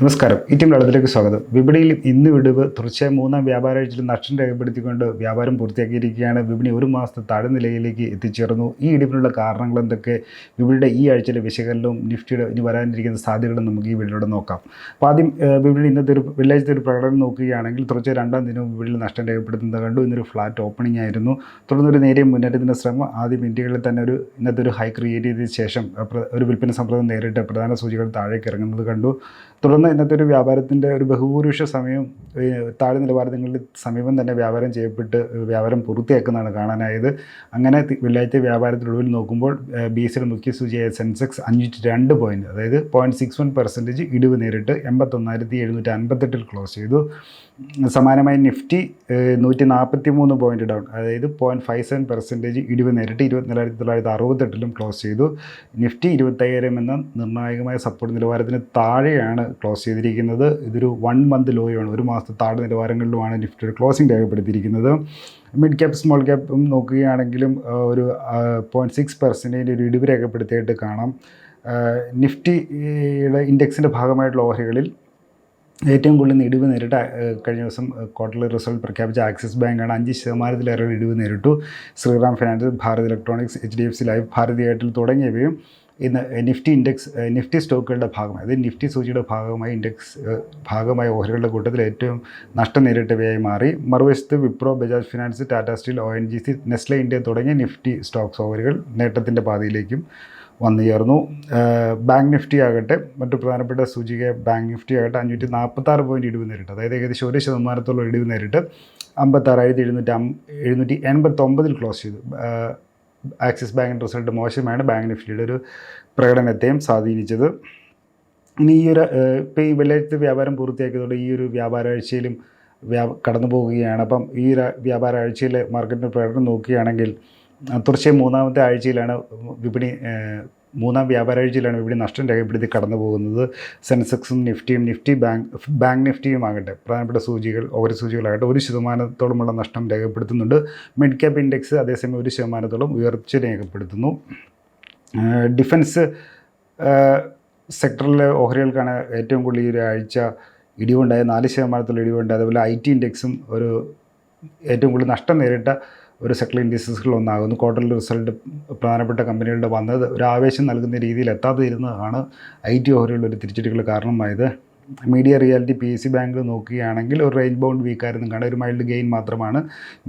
നമസ്കാരം. ഈ ടീം ലളിതത്തിലേക്ക് സ്വാഗതം. വിപണിയിൽ ഇന്ന് വിടിവ് തുടർച്ചയായ മൂന്നാം വ്യാപാരാഴ്ചയിൽ നഷ്ടം രേഖപ്പെടുത്തിക്കൊണ്ട് വ്യാപാരം പൂർത്തിയാക്കിയിരിക്കുകയാണ്. വിപണി ഒരു മാസത്തെ താഴെ നിലയിലേക്ക് എത്തിച്ചേർന്നു. ഈ ഇടിവിനുള്ള കാരണങ്ങൾ എന്തൊക്കെ? വിപണിയുടെ ഈ ആഴ്ചയിലെ വിശകലനവും നിഫ്റ്റിയുടെ ഇനി വരാനിരിക്കുന്ന സാധ്യതകളും നമുക്ക് ഈ വീഡിയോയിലൂടെ നോക്കാം. അപ്പോൾ ആദ്യം വിപണി ഇന്നത്തെ ഒരു വെള്ളിയാഴ്ചത്തെ ഒരു പ്രകടനം നോക്കുകയാണെങ്കിൽ തുടർച്ചയായ രണ്ടാം ദിനവും വിപണിയിൽ നഷ്ടം രേഖപ്പെടുത്തുന്നത് കണ്ടു. ഇന്നൊരു ഫ്ലാറ്റ് ഓപ്പണിംഗ് ആയിരുന്നു. തുടർന്ന് ഒരു നേരിയ മുന്നേറ്റത്തിന്റെ ശ്രമം ആദ്യം ഇന്ത്യകളിൽ തന്നെ ഒരു ഇന്നത്തെ ഒരു ഹൈ ക്രിയേറ്റ് ചെയ്തതിന് ശേഷം ഒരു വിൽപ്പന സമ്പ്രദായം നേരിട്ട് പ്രധാന സൂചികൾ താഴേക്ക് ഇറങ്ങുന്നത് കണ്ടു. തുടർന്ന് ഇന്നത്തെ ഒരു വ്യാപാരത്തിന്റെ ഒരു ബഹുഭൂരിപക്ഷ സമയം താഴെ നിലവാരങ്ങളിൽ സമീപം തന്നെ വ്യാപാരം ചെയ്യപ്പെട്ട് വ്യാപാരം പൂർത്തിയാക്കുന്നതാണ് കാണാനായത്. അങ്ങനെ വെള്ളിയാഴ്ച വ്യാപാരത്തിലൊടുവിൽ നോക്കുമ്പോൾ ബി എസ് സിയുടെ മുഖ്യ സൂചിയായ സെൻസെക്സ് അഞ്ഞൂറ്റി രണ്ട് പോയിന്റ് അതായത് പോയിന്റ് സിക്സ് വൺ പെർസെന്റേജ് ഇടിവ് നേരിട്ട് എൺപത്തൊന്നായിരത്തി എഴുന്നൂറ്റി അൻപത്തെട്ടിൽ ക്ലോസ് ചെയ്തു. സമാനമായി നിഫ്റ്റി നൂറ്റി നാൽപ്പത്തി മൂന്ന് പോയിന്റ് ഡൗൺ അതായത് പോയിന്റ് ഫൈവ് സെവൻ പെർസെന്റേജ് ഇടിവ് നേരിട്ട് ഇരുപത്തിനാലായിരത്തി തൊള്ളായിരത്തി അറുപത്തെട്ടിലും ക്ലോസ് ചെയ്തു. നിഫ്റ്റി ഇരുപത്തയ്യായിരം എന്ന നിർണായകമായ സപ്പോർട്ട് നിലവാരത്തിന് താഴെയാണ് ക്ലോസ് ചെയ്തിരിക്കുന്നത്. ഇതൊരു വൺ മന്ത് ലോയാണ്. ഒരു മാസത്തെ താഴെ നിലവാരങ്ങളിലുമാണ് നിഫ്റ്റിയുടെ ക്ലോസിംഗ് രേഖപ്പെടുത്തിയിരിക്കുന്നത്. മിഡ് ക്യാപ്പ് സ്മോൾ ക്യാപ്പും നോക്കുകയാണെങ്കിലും ഒരു പോയിന്റ് സിക്സ് പെർസെന്റേജ് ഒരു ഇടിവ് രേഖപ്പെടുത്തിയിട്ട് കാണാം. നിഫ്റ്റിയുടെ ഇൻഡെക്സിന്റെ ഭാഗമായിട്ടുള്ള ഓഹരികളിൽ ഏറ്റവും കൂടുതൽ ഇടിവ് നേരിട്ട കഴിഞ്ഞ ദിവസം ക്വാർട്ടർലി റിസൾട്ട് പ്രഖ്യാപിച്ച ആക്സിസ് ബാങ്കാണ് അഞ്ച് ശതമാനത്തിലേറെ ഇടിവ് നേരിട്ടു. Shriram finance Bharat electronics H D F C life Bharti Airtel തുടങ്ങിയവയും ഇന്ന് നിഫ്റ്റി ഇൻഡെക്സ് നിഫ്റ്റി സ്റ്റോക്കുകളുടെ ഭാഗമായി അതായത് നിഫ്റ്റി സൂചിയുടെ ഭാഗമായി ഇൻഡെക്സ് ഭാഗമായ ഓഹരികളുടെ കൂട്ടത്തിൽ ഏറ്റവും നഷ്ടം നേരിട്ടവയായി മാറി. മറുവശത്ത് Wipro Bajaj finance Tata steel O N G C Nestle India തുടങ്ങിയ നിഫ്റ്റി സ്റ്റോക്സ് ഓഹരികൾ നേട്ടത്തിന്റെ പാതയിലേക്കും വന്നു ചേർന്നു. ബാങ്ക് നിഫ്റ്റി ആകട്ടെ മറ്റു പ്രധാനപ്പെട്ട സൂചിക ബാങ്ക് നിഫ്റ്റി ആകട്ടെ അഞ്ഞൂറ്റി നാൽപ്പത്താറ് പോയിന്റ് ഇടിവ് നേരിട്ട് അതായത് ഏകദേശം ഒരു ശതമാനത്തോളം ഇടിവ് നേരിട്ട് അമ്പത്താറായിരത്തി എഴുന്നൂറ്റി എഴുന്നൂറ്റി എൺപത്തൊമ്പതിൽ ക്ലോസ് ചെയ്തു. ആക്സിസ് ബാങ്കിന്റെ റിസൾട്ട് മോശമാണ് ബാങ്ക് നിഫ്റ്റിയുടെ ഒരു പ്രകടനത്തെയും സ്വാധീനിച്ചത്. ഇനി ഈ ഒരു ഇപ്പോൾ ഈ വെള്ളിയാഴ്ച വ്യാപാരം പൂർത്തിയാക്കിയതോടെ ഈ ഒരു വ്യാപാരാഴ്ചയിലും വ്യാ കടന്നു പോവുകയാണ് അപ്പം ഈ ഒരു വ്യാപാരാഴ്ചയിലെ മാർക്കറ്റിന്റെ പ്രകടനം നോക്കുകയാണെങ്കിൽ തുടർച്ചയായി മൂന്നാമത്തെ ആഴ്ചയിലാണ് വിപണി മൂന്നാം വ്യാപാരാഴ്ചയിലാണ് ഇവിടെ നഷ്ടം രേഖപ്പെടുത്തി കടന്നു പോകുന്നത്. സെൻസെക്സും നിഫ്റ്റിയും നിഫ്റ്റി ബാങ്ക് ബാങ്ക് നിഫ്റ്റിയും ആകട്ടെ. പ്രധാനപ്പെട്ട സൂചികൾ ഓഹരി സൂചികളാകട്ടെ ഒരു ശതമാനത്തോളമുള്ള നഷ്ടം രേഖപ്പെടുത്തുന്നുണ്ട്. മിഡ് ക്യാപ് ഇൻഡെക്സ് അതേസമയം ഒരു ശതമാനത്തോളം ഉയർച്ച രേഖപ്പെടുത്തുന്നു. ഡിഫൻസ് സെക്ടറിലെ ഓഹരികൾക്കാണ് ഏറ്റവും കൂടുതൽ ഈ ഒരു ആഴ്ച ഇടിവുണ്ടായ നാല് ശതമാനത്തിലുള്ള ഇടിവുണ്ട്. അതുപോലെ ഐ ടി ഇൻഡെക്സും ഒരു ഏറ്റവും കൂടുതൽ നഷ്ടം നേരിട്ട ഒരു സെക്ടർ ഇൻഡസ്ട്രീസുകളിൽ ഒന്നാകുന്നു ക്വാർട്ടർലി റിസൾട്ട് പ്രധാനപ്പെട്ട കമ്പനികളുടെ വന്നത് ഒരു ആവേശം നൽകുന്ന രീതിയിൽ എത്താതിരുന്നതാണ് ഐ ടി ഓഹരികളുടെ ഒരു തിരിച്ചടികൾ കാരണമായത്. Media realty P S C bank നോക്കുകയാണെങ്കിൽ ഒരു റേഞ്ച് ബൗണ്ട് വീക്കായിരുന്നു കാണാൻ ഒരു മൈൽഡ് ഗെയിൻ മാത്രമാണ്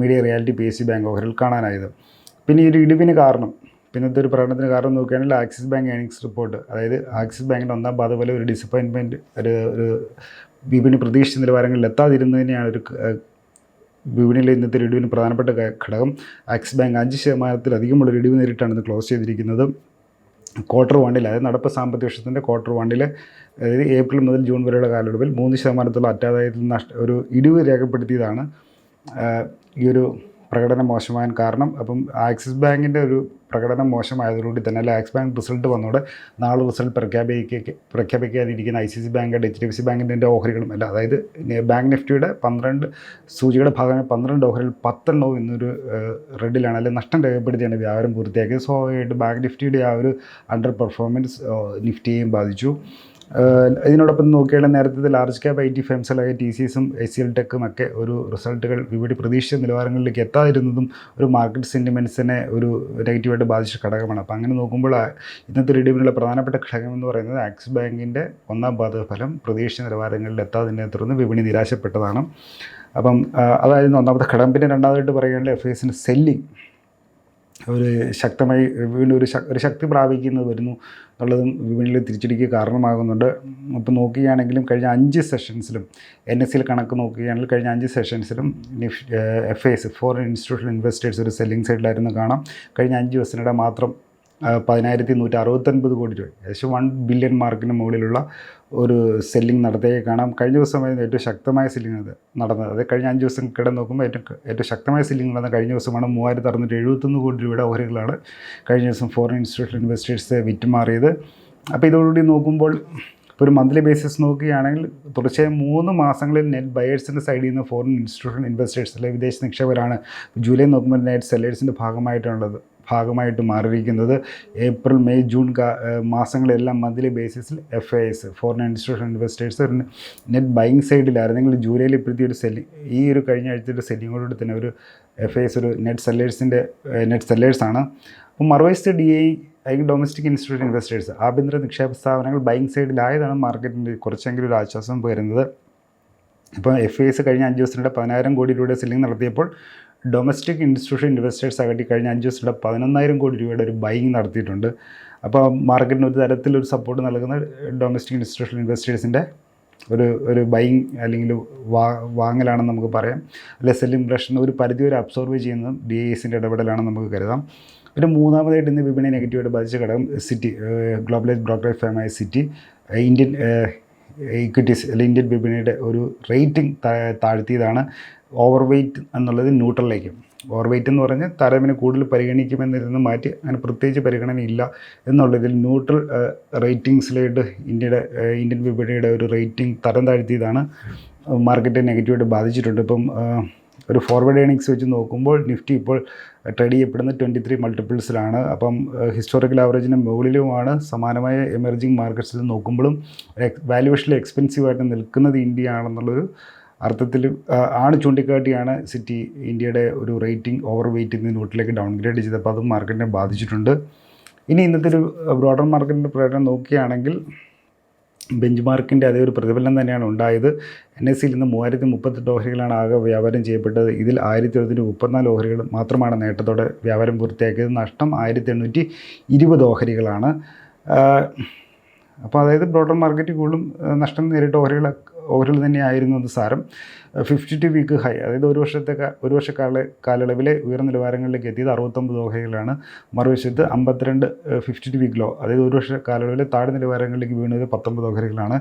media realty P S C bank ഓഹരികൾ കാണാനായത്. പിന്നെ ഈ ഒരു ഇടിവിന് കാരണം. പിന്നത്തെ ഒരു പ്രകടനത്തിന് കാരണം നോക്കുകയാണെങ്കിൽ ആക്സിസ് ബാങ്ക് ഏണിങ്സ് റിപ്പോർട്ട് അതായത് ആക്സിസ് ബാങ്കിന്റെ ഒന്നാം പാത പോലെ ഒരു ഡിസപ്പോയിൻമെന്റ് ഒരു ഒരു വിപണി പ്രതീക്ഷിച്ച നിലവാരങ്ങളിൽ എത്താതിരുന്നതിനെയാണ് ഒരു വിപണിയിലെ ഇന്നത്തെ റിഡിവിന് പ്രധാനപ്പെട്ട ഘടകം ആക്സിസ് ബാങ്ക് അഞ്ച് ശതമാനത്തിലധികമുള്ള ഇടിവ് നേരിട്ടാണ് ഇത് ക്ലോസ് ചെയ്തിരിക്കുന്നത്. ക്വാർട്ടർ വണ്ണിൽ അതായത് നടപ്പ് സാമ്പത്തിക വർഷത്തിന്റെ ക്വാർട്ടർ വണ്ണിൽ അതായത് ഏപ്രിൽ മുതൽ ജൂൺ വരെയുള്ള കാലയളവിൽ മൂന്ന് ശതമാനത്തോളം അറ്റാദായത്തിൽ നഷ്ട ഒരു ഇടിവ് രേഖപ്പെടുത്തിയതാണ് ഈ ഒരു പ്രകടനം മോശമാകാൻ കാരണം. അപ്പം ആക്സിസ് ബാങ്കിന്റെ ഒരു പ്രകടനം മോശമായതോടുകൂടി തന്നെ ലാക്സ് ബാങ്ക് റിസൾട്ട് വന്നതോടെ നാളെ റിസൾട്ട് പ്രഖ്യാപിക്കുക പ്രഖ്യാപിക്കാതിരിക്കുന്ന I C C bank H D F C ബാങ്കിന്റെ ഓഹരികളും അല്ല അതായത് ബാങ്ക് നിഫ്റ്റിയുടെ പന്ത്രണ്ട് സൂചിയുടെ ഭാഗമായി പന്ത്രണ്ട് ഓഹരികൾ പത്തെണ്ണവും ഇന്നൊരു റെഡിലാണ്. അല്ലെങ്കിൽ നഷ്ടം രേഖപ്പെടുത്തിയാണ് വ്യാപാരം പൂർത്തിയാക്കിയത്. സ്വാഭാവികമായിട്ട് ബാങ്ക് നിഫ്റ്റിയുടെ ആ ഒരു അണ്ടർ പെർഫോമൻസ് നിഫ്റ്റിയെയും ബാധിച്ചു. ഇതിനോടൊപ്പം നോക്കിയാൽ നേരത്തെ ലാർജ് ക്യാപ് ഐ ടി ഫേംസിലായ ടി സി എസും എസ് സി എൽ ടെക്കും ഒക്കെ ഒരു റിസൾട്ടുകൾ വിപണി പ്രതീക്ഷിച്ച നിലവാരങ്ങളിലേക്ക് എത്താതിരുന്നതും ഒരു മാർക്കറ്റ് സെന്റിമെന്റ്സിനെ ഒരു നെഗറ്റീവായിട്ട് ബാധിച്ച ഘടകമാണ്. അപ്പോൾ അങ്ങനെ നോക്കുമ്പോൾ ഇന്നത്തെ ഇടിവിനുള്ള പ്രധാനപ്പെട്ട ഘടകം എന്ന് പറയുന്നത് ആക്സിസ് ബാങ്കിന്റെ ഒന്നാം പാദ ഫലം പ്രതീക്ഷിച്ച നിലവാരങ്ങളിൽ എത്താതിനെ തുടർന്ന് വിപണി നിരാശപ്പെട്ടതാണ്. അപ്പം അതായിരുന്നു ഒന്നാമത്തെ ഘടകം. പിന്നെ രണ്ടാമതായിട്ട് പറയുകയാണെങ്കിൽ എഫ് എസിന്റെ സെല്ലിങ് ഒരു ശക്തമായി വീണ്ടും ഒരു ഒരു ശക്തി പ്രാപിക്കുന്നത് വരുന്നു എന്നുള്ളതും വിപണിയിൽ തിരിച്ചടിക്ക് കാരണമാകുന്നുണ്ട്. അപ്പോൾ നോക്കുകയാണെങ്കിലും കഴിഞ്ഞ അഞ്ച് സെഷൻസിലും എൻ എസ് സിയിൽ കണക്ക് നോക്കുകയാണെങ്കിൽ കഴിഞ്ഞ അഞ്ച് സെഷൻസിലും നിഫ് F S foreign institutional investors ഒരു സെല്ലിംഗ് സൈഡിലായിരുന്നു കാണാം. കഴിഞ്ഞ അഞ്ച് ദിവസത്തിനിടെ മാത്രം പതിനായിരത്തി നൂറ്റി അറുപത്തൊൻപത് കോടി രൂപ. ഏകദേശം വൺ ബില്യൺ മാർക്കിന് മുകളിലുള്ള ഒരു സെല്ലിംഗ് നടത്തിയേ കാണാം. കഴിഞ്ഞ ദിവസമായിരുന്നു ഏറ്റവും ശക്തമായ സെല്ലിംഗ് നടന്നത്. അത് കഴിഞ്ഞ അഞ്ച് ദിവസം കിടന്ന് നോക്കുമ്പോൾ ഏറ്റവും ഏറ്റവും ശക്തമായ സെല്ലിംഗ് നടന്ന കഴിഞ്ഞ ദിവസമാണ് മൂവായിരത്തി അറുന്നൂറ്റി എഴുപത്തൊന്ന് കോടി രൂപയുടെ ഓഹരികളാണ് കഴിഞ്ഞ ദിവസം ഫോറിൻ ഇൻസ്റ്റിറ്റ്യൂഷൻ ഇൻവെസ്റ്റേഴ്സ് വിറ്റുമാറിയത്. അപ്പോൾ ഇതോടുകൂടി നോക്കുമ്പോൾ ഇപ്പോൾ ഒരു മന്ത്ലി ബേസിസ് നോക്കുകയാണെങ്കിൽ തുടർച്ചയായ മൂന്ന് മാസങ്ങളിൽ നെറ്റ് ബയേഴ്സിന്റെ സൈഡിൽ നിന്ന് ഫോറിൻ ഇൻസ്റ്റിറ്റ്യൂഷൻ ഇൻവെസ്റ്റേഴ്സ് അല്ലെങ്കിൽ വിദേശ നിക്ഷേപകരാണ് ജൂലൈ നോക്കുമ്പോൾ നെറ്റ് സെല്ലേഴ്സിന്റെ ഭാഗമായിട്ടുള്ളത്. ഭാഗമായിട്ട് മാറിയിരിക്കുന്നത് ഏപ്രിൽ മെയ് ജൂൺ മാസങ്ങളെല്ലാം monthly ബേസിസിൽ F I S foreign institution investors ഒരു നെറ്റ് ബൈങ് സൈഡിലായിരുന്നെങ്കിൽ ജൂലൈയിൽ ഇപ്പോഴത്തെ ഒരു സെല്ലിംഗ് ഈ ഒരു കഴിഞ്ഞ ആഴ്ചയുടെ സെല്ലിങ്ങോടുകൂടി തന്നെ ഒരു എഫ് ഐ എസ് ഒരു നെറ്റ് സെല്ലേഴ്സിന്റെ നെറ്റ് സെല്ലേഴ്സാണ് അപ്പോൾ മറുവശത്ത് ഡി ഐ അല്ലെങ്കിൽ ഡൊമസ്റ്റിക് ഇൻസ്റ്റിറ്റ്യൂഷൻ ഇൻവെസ്റ്റേഴ്സ് ആഭ്യന്തര നിക്ഷേപ സ്ഥാപനങ്ങൾ ബൈങ് സൈഡിലായതാണ് മാർക്കറ്റിന്റെ കുറച്ചെങ്കിലും ഒരു ആശ്വാസം വരുന്നത്. ഇപ്പോൾ എഫ് ഐ എസ് കഴിഞ്ഞ അഞ്ച് ദിവസത്തിനിടെ പതിനായിരം കോടി രൂപയുടെ സെല്ലിംഗ് നടത്തിയപ്പോൾ ഡൊമസ്റ്റിക് ഇൻസ്റ്റിറ്റ്യൂഷൻ ഇൻവെസ്റ്റേഴ്സ് അകറ്റി കഴിഞ്ഞ അഞ്ച് ദിവസത്തിനിടെ പതിനൊന്നായിരം കോടി രൂപയുടെ ഒരു ബൈങ് നടത്തിയിട്ടുണ്ട്. അപ്പോൾ മാർക്കറ്റിന് ഒരു തരത്തിലൊരു സപ്പോർട്ട് നൽകുന്ന ഡൊമസ്റ്റിക് ഇൻസ്റ്റിറ്റ്യൂഷൻ ഇൻവെസ്റ്റേഴ്സിന്റെ ഒരു ഒരു ബൈങ് അല്ലെങ്കിൽ വാ വാങ്ങലാണെന്ന് നമുക്ക് പറയാം. അല്ലെ സെല്ലിംഗ് പ്രഷൻ ഒരു പരിധി വരെ അബ്സോർവ് ചെയ്യുന്ന ഡി എസിന്റെ ഇടപെടലാണെന്ന് നമുക്ക് കരുതാം. പിന്നെ മൂന്നാമതായിട്ട് ഇന്ന് വിപണി നെഗറ്റീവായിട്ട് ബാധിച്ച ഘടകം സിറ്റി ഗ്ലോബലൈസ് ബ്രോക്കറേജ് ഫേമായ സിറ്റി ഇന്ത്യൻ ഇക്വിറ്റീസ് അല്ലെങ്കിൽ ഇന്ത്യൻ വിപണിയുടെ ഒരു റേറ്റിംഗ് താഴ്ത്തിയതാണ്. ഓവർ വെയ്റ്റ് എന്നുള്ളത് ന്യൂട്രലിലേക്കും ഓവർ വെയ്റ്റ് എന്ന് പറഞ്ഞാൽ താരതമ്യം കൂടുതൽ പരിഗണിക്കുമെന്നിരുന്ന് മാറ്റി അങ്ങനെ പ്രത്യേകിച്ച് പരിഗണന ഇല്ല എന്നുള്ളതിൽ ന്യൂട്രൽ റേറ്റിംഗ്സിലായിട്ട് ഇന്ത്യയുടെ ഇന്ത്യൻ വിപണിയുടെ ഒരു റേറ്റിംഗ് തരം താഴ്ത്തിയതാണ്. മാർക്കറ്റ് നെഗറ്റീവായിട്ട് ബാധിച്ചിട്ടുണ്ട്. ഇപ്പം ഒരു ഫോർവേഡ് ഏണിങ്സ് വെച്ച് നോക്കുമ്പോൾ നിഫ്റ്റി ഇപ്പോൾ ട്രേഡ് ചെയ്യപ്പെടുന്ന ട്വന്റി ത്രീ മൾട്ടിപ്പിൾസിലാണ് അപ്പം ഹിസ്റ്റോറിക്കൽ ആവറേജിന് മുകളിലുമാണ്. സമാനമായ എമർജിങ് മാർക്കറ്റ്സിൽ നോക്കുമ്പോഴും വാല്യുവേഷനിൽ എക്സ്പെൻസീവായിട്ട് നിൽക്കുന്നത് ഇന്ത്യ ആണെന്നുള്ളൊരു അർത്ഥത്തിൽ ആണ് ചൂണ്ടിക്കാട്ടിയാണ് സിറ്റി ഇന്ത്യയുടെ ഒരു റേറ്റിംഗ് ഓവർ വെയിറ്റ് ഇന്ന് നോട്ടിലേക്ക് ഡൗൺഗ്രേഡ് ചെയ്തപ്പോൾ അതും മാർക്കറ്റിനെ ബാധിച്ചിട്ടുണ്ട്. ഇനി ഇന്നത്തെ ഒരു ബ്രോഡർ മാർക്കറ്റിന്റെ പ്രകടനം നോക്കുകയാണെങ്കിൽ ബെഞ്ച് മാർക്കിന്റെ അതേ ഒരു പ്രതിഫലനം തന്നെയാണ് ഉണ്ടായത്. എൻ എസ് സിയിൽ നിന്ന് മൂവായിരത്തി മുപ്പത്തെട്ട് ഓഹരികളാണ് ആകെ വ്യാപാരം ചെയ്യപ്പെട്ടത്. ഇതിൽ ആയിരത്തി എഴുന്നൂറ്റി മുപ്പത്തിനാല് ഓഹരികൾ മാത്രമാണ് നേട്ടത്തോടെ വ്യാപാരം പൂർത്തിയാക്കിയത്. നഷ്ടം ആയിരത്തി എണ്ണൂറ്റി ഇരുപത് ഓഹരികളാണ് അപ്പോൾ അതായത് ബ്രോഡർ മാർക്കറ്റ് കൂടുതലും നഷ്ടം നേരിട്ട ഓഹരികൾ ഓഹരികൾ തന്നെയായിരുന്നു അത് സാരം. ഫിഫ്റ്റി ടു വീക്ക് ഹൈ അതായത് ഒരു വർഷത്തെ ഒരു വർഷ കാല കാലയളവിലെ ഉയർന്ന നിലവാരങ്ങളിലേക്ക് എത്തിയത് അറുപത്തൊമ്പത് ഓഹരികളാണ് മറുവശത്ത് അമ്പത്തിരണ്ട് ഫിഫ്റ്റി ടു വീക്ക് ലോ അതായത് ഒരു വർഷ കാലയളവിലെ താഴെ നിലവാരങ്ങളിലേക്ക് വീണത് പത്തൊമ്പത് ഓഹരികളാണ്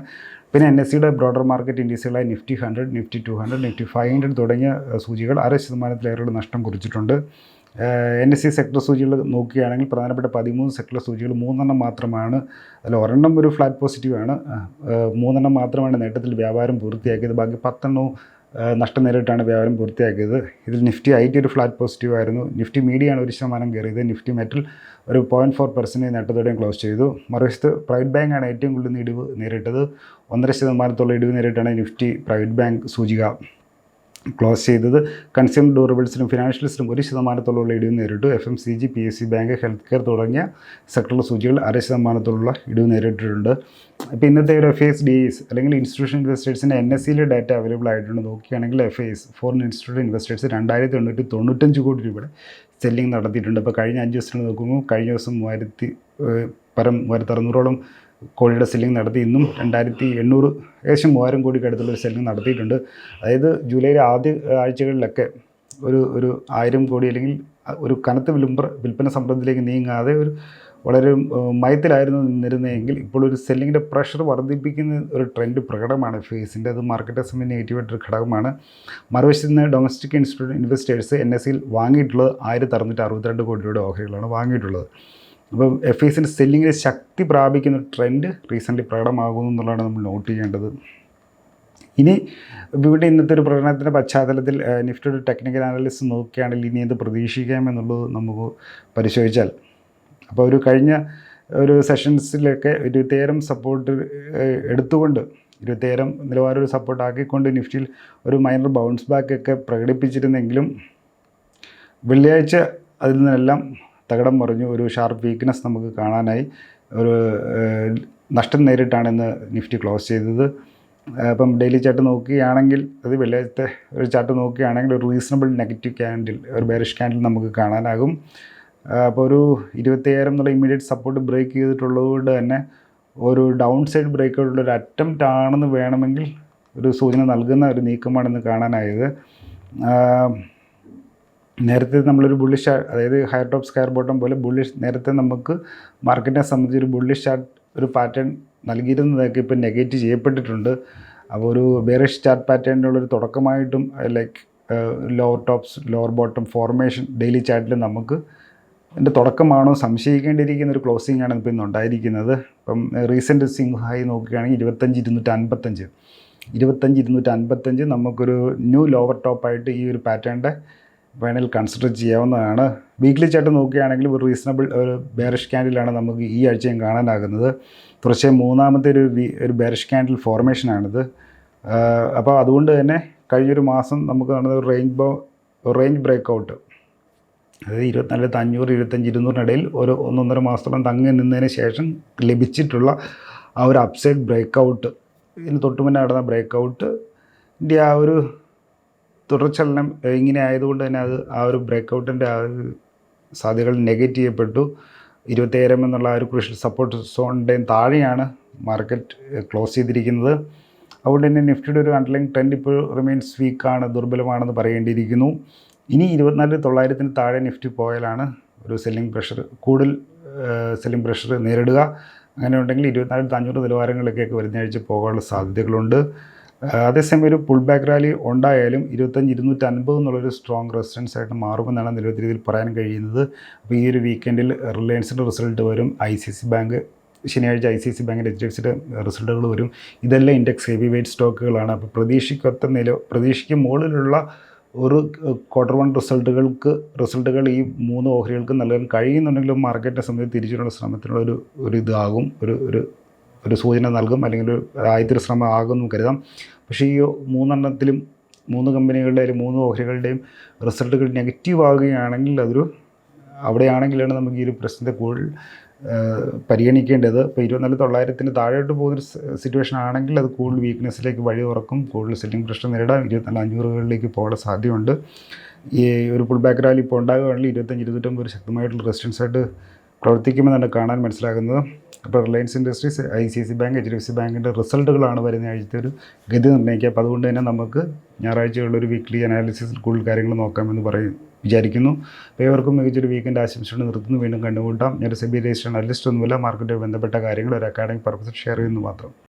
പിന്നെ എൻ എസ് സിയുടെ broader market ഇൻഡീസുകളായ Nifty hundred Nifty two hundred Nifty five hundred തുടങ്ങിയ സൂചികൾ അര ശതമാനത്തിലേറെ നഷ്ടം കുറിച്ചിട്ടുണ്ട്. എൻ എസ് സി സെക്ടർ സൂചികൾ നോക്കുകയാണെങ്കിൽ പ്രധാനപ്പെട്ട പതിമൂന്ന് സെക്ടർ സൂചികൾ മൂന്നെണ്ണം മാത്രമാണ്. അതിൽ ഒരെണ്ണം ഒരു ഫ്ലാറ്റ് പോസിറ്റീവാണ് മൂന്നെണ്ണം മാത്രമാണ് നേട്ടത്തിൽ വ്യാപാരം പൂർത്തിയാക്കിയത്. ബാക്കി പത്തെണ്ണവും നഷ്ടം നേരിട്ടാണ് വ്യാപാരം പൂർത്തിയാക്കിയത്. ഇതിൽ നിഫ്റ്റി ഐ ടി ഒരു ഫ്ലാറ്റ് പോസിറ്റീവ് ആയിരുന്നു. നിഫ്റ്റി മീഡിയയാണ് ഒരു ശതമാനം കയറിയത്. നിഫ്റ്റി മെറ്റൽ ഒരു പോയിന്റ് ഫോർ പെർസെന്റേജ് നേട്ടത്തോടെയും ക്ലോസ് ചെയ്തു. മറുവശത്ത് പ്രൈവറ്റ് ബാങ്കാണ് ഏറ്റവും കൂടുതൽ ഇടിവ് നേരിട്ടത്. ഒന്നര ശതമാനത്തോളം ഇടിവ് നേരിട്ടാണ് നിഫ്റ്റി പ്രൈവറ്റ് ബാങ്ക് സൂചിക ക്ലോസ് ചെയ്തത്. കൺസ്യൂമർ ഡ്യൂറബിൾസിനും ഫിനാൻഷ്യൽസിനും ഒരു ശതമാനത്തോളമുള്ള ഇടിവ് നേരിട്ടു. F M C G P S C bank health care തുടങ്ങിയ സെക്ടറിലെ സൂചികൾ അര ശതമാനത്തോളം ഇടിവ് നേരിട്ടിട്ടുണ്ട്. ഇപ്പോൾ ഇന്നത്തെ ഒരു എഫ് എസ് ഡി അല്ലെങ്കിൽ ഇൻസ്റ്റിറ്റ്യൂഷൻ ഇൻവെസ്റ്റേഴ്സിന്റെ എൻ എസ് സിയിലെ ഡാറ്റ അവൈലബിൾ ആയിട്ടുണ്ട്. നോക്കുകയാണെങ്കിൽ F S foreign institute investors രണ്ടായിരത്തി എണ്ണൂറ്റി തൊണ്ണൂറ്റഞ്ച് കോടി രൂപയുടെ സെല്ലിംഗ് നടത്തിയിട്ടുണ്ട്. ഇപ്പോൾ കഴിഞ്ഞ അഞ്ച് ദിവസത്തിൽ നോക്കുമ്പോൾ കഴിഞ്ഞ ദിവസം മൂവായിരത്തി പരം മൂവായിരത്തി അറുന്നൂറോളം കോടിയുടെ സെല്ലിംഗ് നടത്തി. ഇന്നും രണ്ടായിരത്തി എണ്ണൂറ് ഏകദേശം മൂവായിരം കോടിക്ക് അടുത്തുള്ള ഒരു സെല്ലിംഗ് നടത്തിയിട്ടുണ്ട്. അതായത് ജൂലൈയിലെ ആദ്യ ആഴ്ചകളിലൊക്കെ ഒരു ഒരു ആയിരം കോടി അല്ലെങ്കിൽ ഒരു കനത്ത വിലുമ്പർ വിൽപ്പന സമ്പ്രദത്തിലേക്ക് നീങ്ങാതെ ഒരു വളരെ മയത്തിലായിരുന്നു നിന്നിരുന്നതെങ്കിൽ ഇപ്പോൾ ഒരു സെല്ലിങ്ങിന്റെ പ്രഷർ വർദ്ധിപ്പിക്കുന്ന ഒരു ട്രെൻഡ് പ്രകടമാണ്. ഫേസിന്റെ അത് മാർക്കറ്റ് സമയം നെഗറ്റീവായിട്ടൊരു ഘടകമാണ്. മറുവശത്ത് നിന്ന് domestic institute investors N S സിയിൽ വാങ്ങിയിട്ടുള്ളത് ആയിരത്തി അറുന്നൂറ്റി അറുപത്തിരണ്ട് കോടി രൂപയുടെ ഓഹരികളാണ് വാങ്ങിയിട്ടുള്ളത്. അപ്പോൾ എഫ് ഐസിന്റെ സെല്ലിങ്ങിന് ശക്തി പ്രാപിക്കുന്ന ട്രെൻഡ് റീസെന്റ്ലി പ്രകടമാകുന്നു എന്നുള്ളതാണ് നമ്മൾ നോട്ട് ചെയ്യേണ്ടത്. ഇനി ഇവിടെ ഇന്നത്തെ ഒരു പ്രകടനത്തിന്റെ പശ്ചാത്തലത്തിൽ നിഫ്റ്റിയുടെ ടെക്നിക്കൽ അനാലിസിസ് നോക്കുകയാണെങ്കിൽ ഇനി എന്ത് പ്രതീക്ഷിക്കാമെന്നുള്ളത് നമുക്ക് പരിശോധിച്ചാൽ. അപ്പോൾ ഒരു കഴിഞ്ഞ ഒരു സെഷൻസിലൊക്കെ ഇരുപത്തേരം സപ്പോർട്ട് എടുത്തുകൊണ്ട് ഇരുപത്തേരം നിലവാരം ഒരു സപ്പോർട്ട് ആക്കിക്കൊണ്ട് നിഫ്റ്റിയിൽ ഒരു മൈനർ ബൗൺസ് ബാക്ക് ഒക്കെ പ്രകടിപ്പിച്ചിരുന്നെങ്കിലും വെള്ളിയാഴ്ച അതിൽ നിന്നെല്ലാം തകടം മറിഞ്ഞു. ഒരു ഷാർപ്പ് വീക്ക്നെസ് നമുക്ക് കാണാനായി. ഒരു നഷ്ടം നേരിട്ടാണ് ഇന്ന് നിഫ്റ്റി ക്ലോസ് ചെയ്തത്. അപ്പം ഡെയിലി ചാർട്ട് നോക്കുകയാണെങ്കിൽ അത് വെള്ളിയാഴ്ചത്തെ ഒരു ചാർട്ട് നോക്കുകയാണെങ്കിൽ ഒരു റീസണബിൾ നെഗറ്റീവ് ക്യാൻഡിൽ ഒരു ബെയറിഷ് ക്യാൻഡിൽ നമുക്ക് കാണാനാകും. അപ്പോൾ ഒരു ഇരുപത്തയ്യായിരം എന്നുള്ള ഇമ്മീഡിയറ്റ് സപ്പോർട്ട് ബ്രേക്ക് ചെയ്തിട്ടുള്ളതുകൊണ്ട് തന്നെ ഒരു ഡൗൺ സൈഡ് ബ്രേക്കൗട്ടുള്ള ഒരു അറ്റംപ്റ്റ് ആണെന്ന് വേണമെങ്കിൽ ഒരു സൂചന നൽകുന്ന ഒരു നീക്കമാണെന്ന് കാണാനായത്. നേരത്തെ നമ്മളൊരു ബുള്ളിഷ് അതായത് ഹയർ ടോപ്പ് സ്കയർ ബോട്ടം പോലെ ബുള്ളിഷ് നേരത്തെ നമുക്ക് മാർക്കറ്റിനെ സംബന്ധിച്ച് ഒരു ബുള്ളിഷ് ചാർട്ട് ഒരു പാറ്റേൺ നൽകിയിരുന്നതൊക്കെ ഇപ്പോൾ നെഗറ്റീവ് ചെയ്യപ്പെട്ടിട്ടുണ്ട്. അപ്പോൾ ഒരു ബേറിഷ് ചാർട്ട് പാറ്റേണിനുള്ളൊരു തുടക്കമായിട്ടും like lower tops lower bottom formation daily ചാർട്ടിൽ നമുക്ക് എന്റെ തുടക്കമാണോ സംശയിക്കേണ്ടിയിരിക്കുന്ന ഒരു ക്ലോസിംഗ് ആണ് ഇപ്പോൾ ഇന്ന് ഉണ്ടായിരിക്കുന്നത്. ഇപ്പം റീസെന്റ് സിംഗ് ഹൈ നോക്കുകയാണെങ്കിൽ ഇരുപത്തഞ്ച് ഇരുന്നൂറ്റി അൻപത്തഞ്ച്. ഇരുപത്തഞ്ച് ഇരുന്നൂറ്റി അൻപത്തഞ്ച് നമുക്കൊരു ന്യൂ ലോവർ ടോപ്പായിട്ട് ഈ ഒരു പാറ്റേണിന്റെ വേണമെങ്കിൽ കൺസിഡർ ചെയ്യാവുന്നതാണ്. വീക്ക്ലി ചാർട്ട് നോക്കുകയാണെങ്കിൽ ഒരു റീസണബിൾ ഒരു ബെയറിഷ് ക്യാൻഡിലാണ് നമുക്ക് ഈ ആഴ്ചയും കാണാനാകുന്നത്. തുടർച്ചയായി മൂന്നാമത്തെ ഒരു ഒരു ബെയറിഷ് ക്യാൻഡിൽ ഫോർമേഷനാണിത് അപ്പോൾ അതുകൊണ്ട് തന്നെ കഴിഞ്ഞൊരു മാസം നമുക്ക് നടന്ന ഒരു റേഞ്ച് ബോ റേഞ്ച് ബ്രേക്കൗട്ട് അതായത് ഇരുപത്തിനാല് അഞ്ഞൂറ് ഇരുപത്തഞ്ച് ഇരുന്നൂറിനിടയിൽ ഒരു ഒന്നൊന്നര മാസത്തോളം തങ്ങി നിന്നതിന് ശേഷം ലഭിച്ചിട്ടുള്ള ആ ഒരു അപ്സൈഡ് ബ്രേക്കൗട്ട് ഇതിന് തൊട്ട് മുന്നേ നടന്ന ബ്രേക്കൗട്ട് ആ ഒരു തുടർച്ചലനം ഇങ്ങനെ ആയതുകൊണ്ട് തന്നെ അത് ആ ഒരു ബ്രേക്കൗട്ടിന്റെ ആ സാധ്യതകൾ നെഗറ്റ് ചെയ്യപ്പെട്ടു. ഇരുപത്തേഴം എന്നുള്ള ആ ഒരു ക്രിഷ്യൽ സപ്പോർട്ട് സോണിന്റെയും താഴെയാണ് മാർക്കറ്റ് ക്ലോസ് ചെയ്തിരിക്കുന്നത്. അതുകൊണ്ട് തന്നെ നിഫ്റ്റിയുടെ ഒരു അണ്ടർലൈൻ ട്രെൻഡ് ഇപ്പോൾ റിമെയിൻസ് വീക്കാണ് ദുർബലമാണെന്ന് പറയേണ്ടിയിരിക്കുന്നു. ഇനി ഇരുപത്തിനാല് തൊള്ളായിരത്തിന് താഴെ നിഫ്റ്റി പോയാലാണ് ഒരു സെല്ലിംഗ് പ്രഷർ കൂടുതൽ സെല്ലിംഗ് പ്രഷർ നേരിടുക. അങ്ങനെ ഉണ്ടെങ്കിൽ ഇരുപത്തിനാല് അഞ്ഞൂറ് നിലവാരങ്ങളിലേക്കൊക്കെ വരുന്ന ആഴ്ച പോകാനുള്ള സാധ്യതകളുണ്ട്. അതേസമയം ഒരു പുൾ ബാക്ക് റാലി ഉണ്ടായാലും ഇരുപത്തഞ്ച് ഇരുന്നൂറ്റി അൻപത് എന്നുള്ളൊരു സ്ട്രോങ് റെസിസ്റ്റൻസ് ആയിട്ട് മാറുമെന്നാണ് നിരവധി രീതിയിൽ പറയാൻ കഴിയുന്നത്. അപ്പോൾ ഈ ഒരു വീക്കെൻഡിൽ റിലയൻസിന്റെ റിസൾട്ട് വരും ഐ സി സി ബാങ്ക് ശനിയാഴ്ച ഐ സി സി ബാങ്കിന്റെ എച്ച് ഡി എഫ് സിയുടെ റിസൾട്ടുകൾ വരും. ഇതെല്ലാം ഇൻഡെക്സ് ഹെവി വെയിറ്റ് സ്റ്റോക്കുകളാണ് അപ്പോൾ പ്രതീക്ഷിക്കൊത്ത നില പ്രതീക്ഷയ്ക്ക് മുകളിലുള്ള ഒരു ക്വാർട്ടർ വൺ റിസൾട്ടുകൾക്ക് റിസൾട്ടുകൾ ഈ മൂന്ന് ഓഹരികൾക്ക് നൽകാൻ കഴിയുന്നുണ്ടെങ്കിലും മാർക്കറ്റിനെ സംബന്ധിച്ച് തിരിച്ചുള്ള ശ്രമത്തിനുള്ള ഒരു ഒരു ഇതാകും ഒരു ഒരു ഒരു സൂചന നൽകും അല്ലെങ്കിൽ ആദ്യത്തെ ശ്രമം ആകുമെന്നും കരുതാം. പക്ഷേ ഈ മൂന്നെണ്ണത്തിലും മൂന്ന് കമ്പനികളുടെയും മൂന്ന് ഓഹരികളുടെയും റിസൾട്ടുകൾ നെഗറ്റീവ് ആകുകയാണെങ്കിൽ അതൊരു അവിടെയാണെങ്കിലാണ് നമുക്ക് ഈ ഒരു പ്രശ്നത്തെ കൂടുതൽ പരിഗണിക്കേണ്ടത്. ഇപ്പോൾ ഇരുപത്തിനാല് തൊള്ളായിരത്തിന് താഴോട്ട് പോകുന്നൊരു സിറ്റുവേഷൻ ആണെങ്കിൽ അത് കൂടുതൽ വീക്ക്നെസ്സിലേക്ക് വഴി തുറക്കും. കൂടുതൽ സെല്ലിംഗ് പ്രശ്നം നേരിടാം. ഇരുപത്തിനാല് അഞ്ഞൂറുകളിലേക്ക് പോകാൻ സാധ്യതയുണ്ട്. ഈ ഒരു പുൾ ബാക്ക് റാലി ഇപ്പോൾ ഉണ്ടാകുകയാണെങ്കിൽ ഇരുപത്തഞ്ച് ഇരുന്നൂറ്റമ്പത് ശക്തമായിട്ടുള്ള റെസിസ്റ്റൻസ് ആയിട്ട് പ്രവർത്തിക്കുമെന്നാണ് കാണാൻ മനസ്സിലാകുന്നത്. അപ്പോൾ Reliance industries I C C bank H D F C ബാങ്കിന്റെ റിസൾട്ടുകളാണ് വരുന്ന ആഴ്ചത്തെ ഒരു ഗതി നിർണയിക്കുക. അപ്പോൾ അതുകൊണ്ട് തന്നെ നമുക്ക് ഞായറാഴ്ചയുള്ള ഒരു വീക്ക്ലി അനാലിസിസിൽ കൂടുതൽ കാര്യങ്ങൾ നോക്കാമെന്ന് പറയും വിചാരിക്കുന്നു. അപ്പോൾ ഏവർക്കും മികച്ചൊരു വീക്കെൻഡ് ആശംസയോട് നിർത്തുന്നു. വീണ്ടും കണ്ടുമുട്ടാം. ഞാൻ സെബി രജിസ്റ്റർ അനലിസ്റ്റ് ഒന്നുമില്ല മാർക്കറ്റുമായി ബന്ധപ്പെട്ട കാര്യങ്ങൾ ഒരു അക്കാഡമിക് പർപ്പസിൽ ഷെയർ ചെയ്യുന്നു മാത്രം.